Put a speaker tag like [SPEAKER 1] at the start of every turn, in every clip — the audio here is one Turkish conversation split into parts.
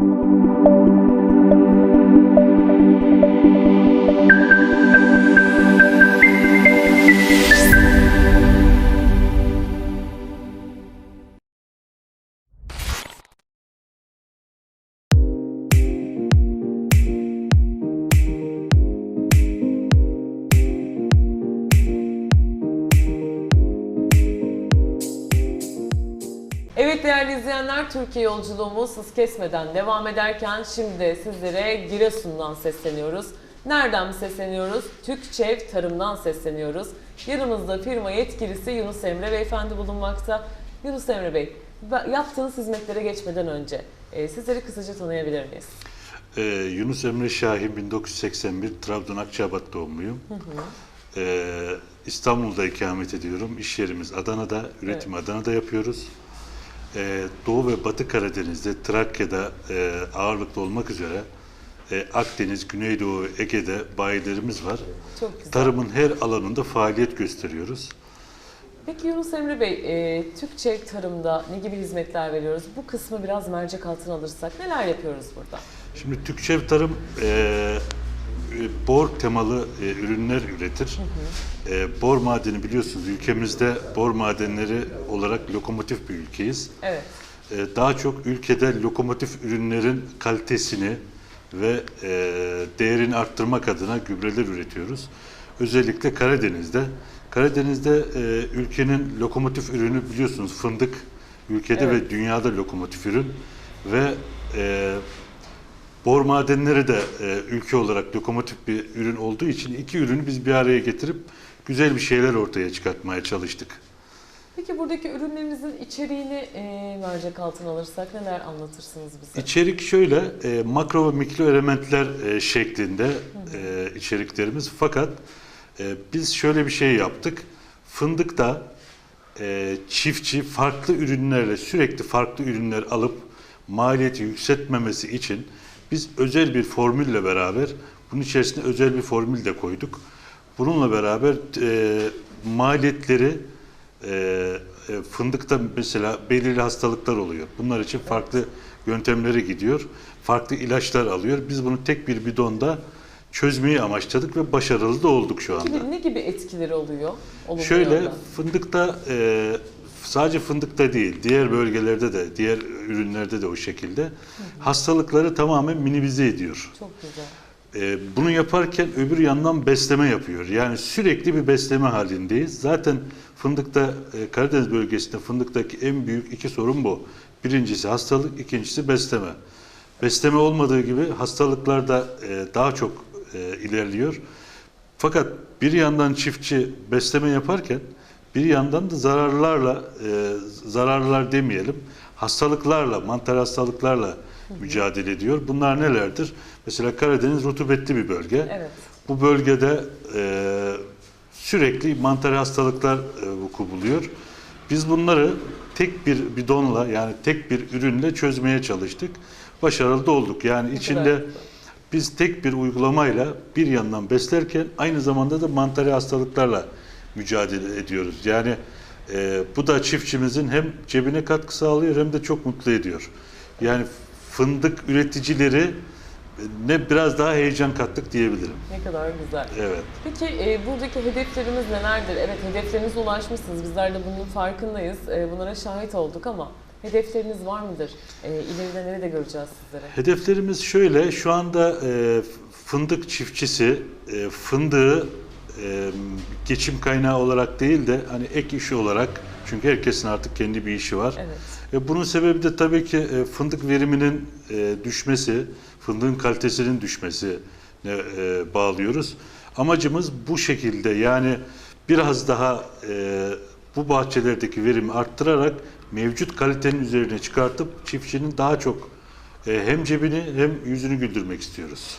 [SPEAKER 1] Thank you. Değerli izleyenler, Türkiye yolculuğumuz hız kesmeden devam ederken şimdi sizlere Giresun'dan sesleniyoruz. Nereden mi sesleniyoruz? Türkçev Tarım'dan sesleniyoruz. Yanımızda firma yetkilisi Yunus Emre Beyefendi bulunmakta. Yunus Emre Bey, yaptığınız hizmetlere geçmeden önce e, sizleri kısaca tanıyabilir miyiz?
[SPEAKER 2] Ee, Yunus Emre Şahin 1981 Trabzon Akçabat doğumluyum. Ee, İstanbul'da ikamet ediyorum. İş yerimiz Adana'da, üretimi Adana'da yapıyoruz. Ee, Doğu ve Batı Karadeniz'de, Trakya'da e, ağırlıklı olmak üzere e, Akdeniz, Güneydoğu, Ege'de bayilerimiz var.
[SPEAKER 1] Çok güzel.
[SPEAKER 2] Tarımın her alanında faaliyet gösteriyoruz.
[SPEAKER 1] Peki Yunus Emre Bey, e, Türkçev Tarım'da ne gibi hizmetler veriyoruz? Bu kısmı biraz mercek altına alırsak neler yapıyoruz burada?
[SPEAKER 2] Şimdi Türkçev Tarım e, e, bor temalı e, ürünler üretir. E, bor madeni biliyorsunuz ülkemizde bor madenleri olarak lokomotif bir ülkeyiz.
[SPEAKER 1] Evet.
[SPEAKER 2] E, daha çok ülkede lokomotif ürünlerin kalitesini ve e, değerini arttırmak adına gübreler üretiyoruz. Özellikle Karadeniz'de. Karadeniz'de e, ülkenin lokomotif ürünü biliyorsunuz fındık ülkede
[SPEAKER 1] Evet.
[SPEAKER 2] ve dünyada lokomotif ürün ve e, bor madenleri de e, ülke olarak lokomotif bir ürün olduğu için iki ürünü biz bir araya getirip güzel bir şeyler ortaya çıkartmaya çalıştık.
[SPEAKER 1] Peki buradaki ürünlerinizin içeriğini e, mercek altına alırsak neler anlatırsınız bize?
[SPEAKER 2] İçerik şöyle, e, makro ve mikro elementler e, şeklinde e, içeriklerimiz. Fakat e, biz şöyle bir şey yaptık. Fındıkta e, çiftçi farklı ürünlerle sürekli farklı ürünler alıp maliyeti yükseltmemesi için biz özel bir formülle beraber bunun içerisine özel bir formül de koyduk. Bununla beraber e, maliyetleri e, e, fındıkta mesela belirli hastalıklar oluyor. Bunlar için farklı yöntemlere gidiyor. Farklı ilaçlar alıyor. Biz bunu tek bir bidonda çözmeyi amaçladık ve başarılı da olduk şu anda.
[SPEAKER 1] Ne gibi etkileri oluyor?
[SPEAKER 2] Şöyle
[SPEAKER 1] yönden?
[SPEAKER 2] fındıkta e, sadece fındıkta değil diğer bölgelerde de diğer ürünlerde de o şekilde hastalıkları tamamen minimize ediyor.
[SPEAKER 1] Çok güzel.
[SPEAKER 2] E, bunu yaparken öbür yandan besleme yapıyor. Yani sürekli bir besleme halindeyiz. Zaten fındıkta e, Karadeniz bölgesinde fındıktaki en büyük iki sorun bu. Birincisi hastalık, ikincisi besleme. Besleme olmadığı gibi hastalıklar da e, daha çok e, ilerliyor. Fakat bir yandan çiftçi besleme yaparken bir yandan da zararlarla, e, zararlar demeyelim, hastalıklarla, mantar hastalıklarla mücadele ediyor. Bunlar nelerdir? Mesela Karadeniz rutubetli bir bölge.
[SPEAKER 1] Evet.
[SPEAKER 2] Bu bölgede e, sürekli mantar hastalıklar e, vuku buluyor. Biz bunları tek bir bidonla yani tek bir ürünle çözmeye çalıştık. Başarılı da olduk. Yani içinde biz tek bir uygulamayla bir yandan beslerken aynı zamanda da mantarı hastalıklarla mücadele ediyoruz. Yani e, bu da çiftçimizin hem cebine katkı sağlıyor hem de çok mutlu ediyor. Yani fındık üreticileri ne biraz daha heyecan kattık diyebilirim.
[SPEAKER 1] Ne kadar güzel.
[SPEAKER 2] Evet.
[SPEAKER 1] Peki e, buradaki hedeflerimiz nelerdir? Evet hedeflerinize ulaşmışsınız. Bizler de bunun farkındayız. E, bunlara şahit olduk ama hedefleriniz var mıdır? E, ileride nerede göreceğiz sizleri?
[SPEAKER 2] Hedeflerimiz şöyle, şu anda e, fındık çiftçisi e, fındığı e, geçim kaynağı olarak değil de hani ek işi olarak çünkü herkesin artık kendi bir işi var.
[SPEAKER 1] Evet.
[SPEAKER 2] E, bunun sebebi de tabii ki e, fındık veriminin e, düşmesi, fındığın kalitesinin düşmesi e, bağlıyoruz. Amacımız bu şekilde yani biraz daha e, bu bahçelerdeki verimi arttırarak mevcut kalitenin üzerine çıkartıp çiftçinin daha çok e, hem cebini hem yüzünü güldürmek istiyoruz.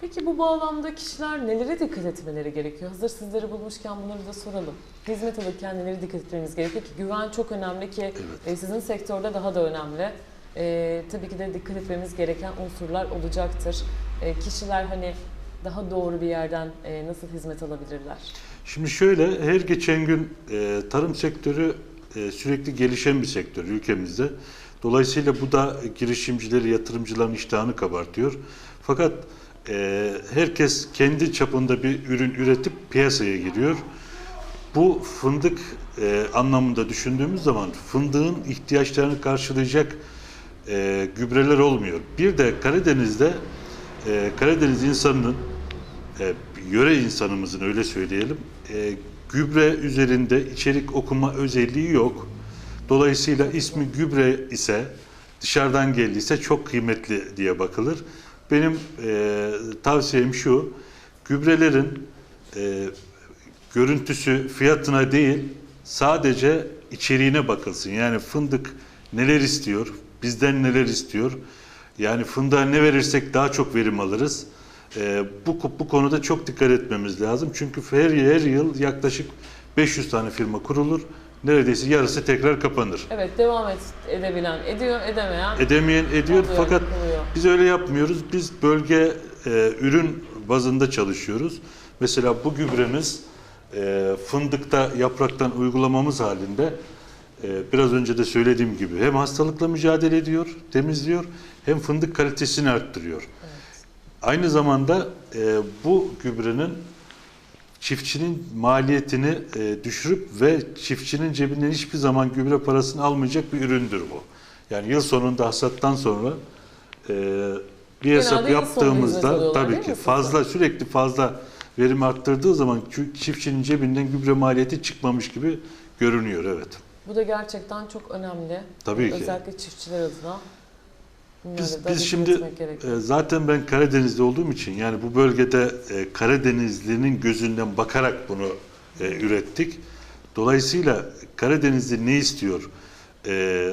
[SPEAKER 1] Peki bu bağlamda kişiler nelere dikkat etmeleri gerekiyor? Hazır sizleri bulmuşken bunları da soralım. Hizmet alırken nelere dikkat etmemiz gerekiyor ki güven çok önemli ki e, sizin sektörde daha da önemli. E, tabii ki de dikkat etmemiz gereken unsurlar olacaktır. E, kişiler hani daha doğru bir yerden e, nasıl hizmet alabilirler?
[SPEAKER 2] Şimdi şöyle her geçen gün e, tarım sektörü e, sürekli gelişen bir sektör ülkemizde. Dolayısıyla bu da girişimcileri, yatırımcıların iştahını kabartıyor. Fakat e, herkes kendi çapında bir ürün üretip piyasaya giriyor. Bu fındık e, anlamında düşündüğümüz zaman fındığın ihtiyaçlarını karşılayacak e, gübreler olmuyor. Bir de Karadeniz'de e, Karadeniz insanının e, yöre insanımızın öyle söyleyelim e, gübre üzerinde içerik okuma özelliği yok. Dolayısıyla ismi gübre ise dışarıdan geldiyse çok kıymetli diye bakılır. Benim e, tavsiyem şu, gübrelerin e, görüntüsü fiyatına değil sadece içeriğine bakılsın. Yani fındık neler istiyor, bizden neler istiyor. Yani fındığa ne verirsek daha çok verim alırız. Ee, bu, bu konuda çok dikkat etmemiz lazım. Çünkü her, her yıl yaklaşık 500 tane firma kurulur. Neredeyse yarısı tekrar kapanır.
[SPEAKER 1] Evet devam et, edebilen ediyor, edemeyen
[SPEAKER 2] Edemeyen ediyor
[SPEAKER 1] oluyor,
[SPEAKER 2] fakat
[SPEAKER 1] yıkılıyor.
[SPEAKER 2] Biz öyle yapmıyoruz. Biz bölge e, ürün bazında çalışıyoruz. Mesela bu gübremiz e, fındıkta yapraktan uygulamamız halinde e, biraz önce de söylediğim gibi hem hastalıkla mücadele ediyor, temizliyor hem fındık kalitesini arttırıyor. Aynı zamanda e, bu gübrenin çiftçinin maliyetini e, düşürüp ve çiftçinin cebinden hiçbir zaman gübre parasını almayacak bir üründür bu. Yani yıl sonunda hasattan sonra bir hesap yaptığımızda tabii ki fazla sürekli fazla verim arttırdığı zaman çiftçinin cebinden gübre maliyeti çıkmamış gibi görünüyor evet.
[SPEAKER 1] Bu da gerçekten çok önemli.
[SPEAKER 2] Tabii ki.
[SPEAKER 1] Özellikle çiftçiler adına.
[SPEAKER 2] Biz, biz şimdi e, zaten ben Karadeniz'de olduğum için yani bu bölgede e, Karadenizlinin gözünden bakarak bunu e, ürettik. Dolayısıyla Karadenizli ne istiyor? E,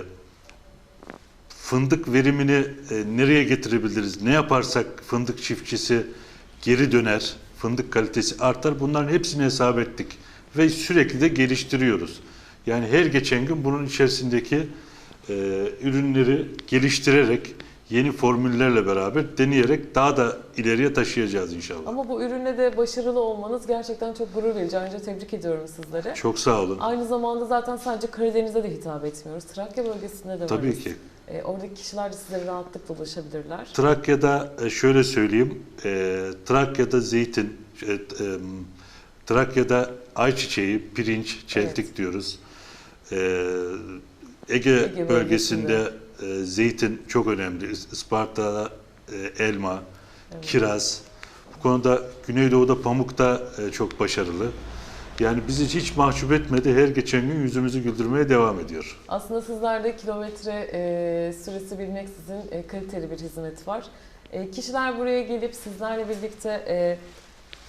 [SPEAKER 2] fındık verimini e, nereye getirebiliriz? Ne yaparsak fındık çiftçisi geri döner, fındık kalitesi artar. Bunların hepsini hesap ettik ve sürekli de geliştiriyoruz. Yani her geçen gün bunun içerisindeki e, ürünleri geliştirerek yeni formüllerle beraber deneyerek daha da ileriye taşıyacağız inşallah.
[SPEAKER 1] Ama bu ürünle de başarılı olmanız gerçekten çok gurur verici. Ayrıca tebrik ediyorum sizlere.
[SPEAKER 2] Çok sağ olun.
[SPEAKER 1] Aynı zamanda zaten sadece Karadeniz'e de hitap etmiyoruz. Trakya bölgesinde de
[SPEAKER 2] Tabii
[SPEAKER 1] varız.
[SPEAKER 2] ki.
[SPEAKER 1] E, oradaki kişiler de sizlere rahatlıkla ulaşabilirler.
[SPEAKER 2] Trakya'da e, şöyle söyleyeyim, e, Trakya'da zeytin, e, e, Trakya'da ayçiçeği, pirinç, çeltik
[SPEAKER 1] Evet.
[SPEAKER 2] diyoruz. E, Ege,
[SPEAKER 1] Ege
[SPEAKER 2] bölgesinde e, zeytin çok önemli. İs- Isparta'da e, elma,
[SPEAKER 1] Evet.
[SPEAKER 2] kiraz. Bu konuda Güneydoğu'da pamuk da e, çok başarılı. Yani bizi hiç mahcup etmedi. Her geçen gün yüzümüzü güldürmeye devam ediyor.
[SPEAKER 1] Aslında sizlerde kilometre e, süresi bilmeksizin e, kaliteli bir hizmet var. E, kişiler buraya gelip sizlerle birlikte e,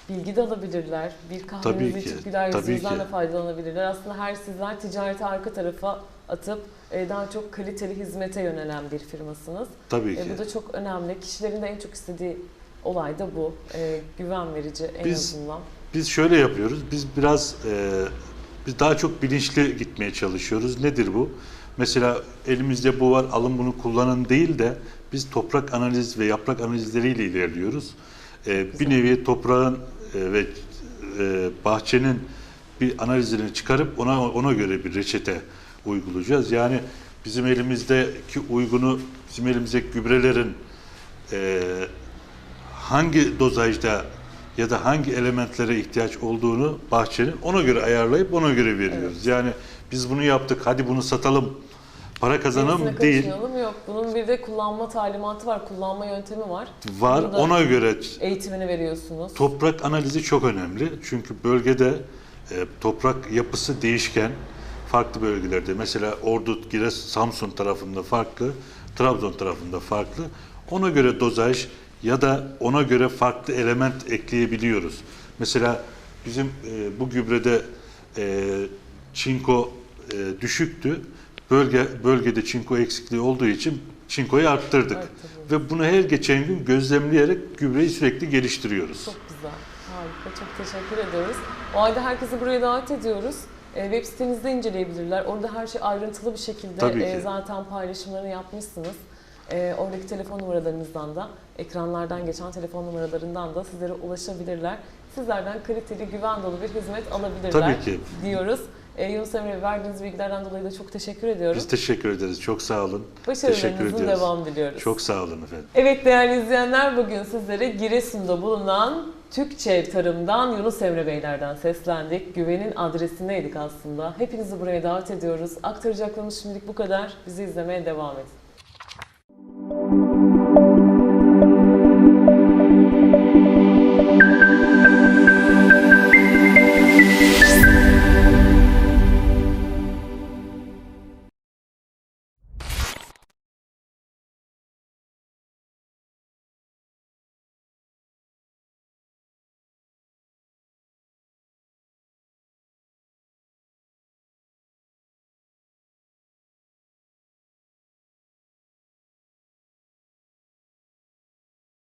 [SPEAKER 1] bilgi de alabilirler. Bir kahvenizi içip güler yüzünüzden de faydalanabilirler. Aslında her sizler ticareti arka tarafa atıp e, daha çok kaliteli hizmete yönelen bir firmasınız.
[SPEAKER 2] Tabii
[SPEAKER 1] E,
[SPEAKER 2] ki.
[SPEAKER 1] bu da çok önemli. Kişilerin de en çok istediği olay da bu. E, güven verici en
[SPEAKER 2] Biz-
[SPEAKER 1] azından.
[SPEAKER 2] Biz şöyle yapıyoruz. Biz biraz e, biz daha çok bilinçli gitmeye çalışıyoruz. Nedir bu? Mesela elimizde bu var, alın bunu kullanın değil de biz toprak analiz ve yaprak analizleriyle ilerliyoruz. E, bir nevi toprağın e, ve e, bahçenin bir analizini çıkarıp ona ona göre bir reçete uygulayacağız. Yani bizim elimizdeki uygunu, bizim elimizdeki gübrelerin e, hangi dozajda ya da hangi elementlere ihtiyaç olduğunu bahçenin ona göre ayarlayıp ona göre veriyoruz. Yani biz bunu yaptık, hadi bunu satalım, para
[SPEAKER 1] Gerisine
[SPEAKER 2] değil.
[SPEAKER 1] yok. Bunun bir de kullanma talimatı var, kullanma yöntemi var.
[SPEAKER 2] Var, ona göre
[SPEAKER 1] Eğitimini veriyorsunuz.
[SPEAKER 2] toprak analizi çok önemli. Çünkü bölgede e, toprak yapısı değişken, farklı bölgelerde. Mesela Ordu, Giresun, Samsun tarafında farklı, Trabzon tarafında farklı. Ona göre dozaj ya da ona göre farklı element ekleyebiliyoruz. Mesela bizim e, bu gübrede e, çinko e, düşüktü. Bölge bölgede çinko eksikliği olduğu için çinkoyu arttırdık.
[SPEAKER 1] Arttırdınız.
[SPEAKER 2] Ve bunu her geçen gün gözlemleyerek gübreyi sürekli geliştiriyoruz.
[SPEAKER 1] Çok güzel. Harika. Çok teşekkür ediyoruz. O halde herkesi buraya davet ediyoruz. E, web sitemizde inceleyebilirler. Orada her şey ayrıntılı bir şekilde e, zaten paylaşımlarını yapmışsınız. E, oradaki telefon numaralarınızdan da, ekranlardan geçen telefon numaralarından da sizlere ulaşabilirler. Sizlerden kaliteli, güven dolu bir hizmet alabilirler
[SPEAKER 2] Tabii ki.
[SPEAKER 1] diyoruz. E, Yunus Emre verdiğiniz bilgilerden dolayı da çok teşekkür ediyorum.
[SPEAKER 2] Biz teşekkür ederiz. Çok sağ olun.
[SPEAKER 1] Başarılarınızın devamı diliyoruz.
[SPEAKER 2] Çok sağ olun efendim.
[SPEAKER 1] Evet değerli izleyenler bugün sizlere Giresun'da bulunan Türkçe Tarım'dan Yunus Emre Beylerden seslendik. Güvenin adresindeydik aslında. Hepinizi buraya davet ediyoruz. Aktaracaklarımız şimdilik bu kadar. Bizi izlemeye devam edin.